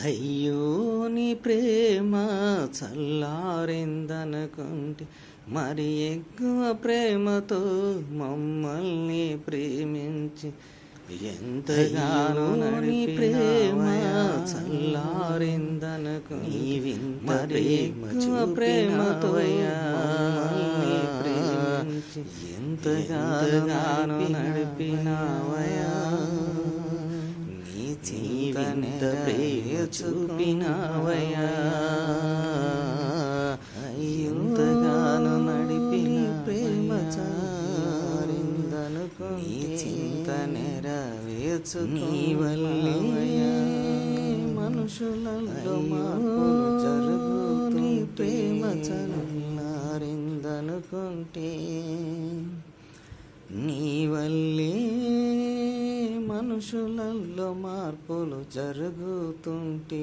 అయ్యో నీ ప్రేమ చల్లారిందనుకుంటే మరి ఎక్కువ ప్రేమతో మమ్మల్ని ప్రేమించి ఎంతగానో నీ ప్రేమ చల్లారిందనుకు మరి ఎక్కువ ప్రేమతో ఎంతగానో నడిపినావయా జీవిత ప్రేమ చూపినావయా ఎంతగానో నడిపిన ప్రేమ చారిందనుకో నీ చింత నెరవేర్చు నీ వల్లే మనుషులలో జరుగు నీ ప్రేమ చల్లారిందనుకుంటే నీ మనుషులల్లో మార్పులు జరుగుతుంటే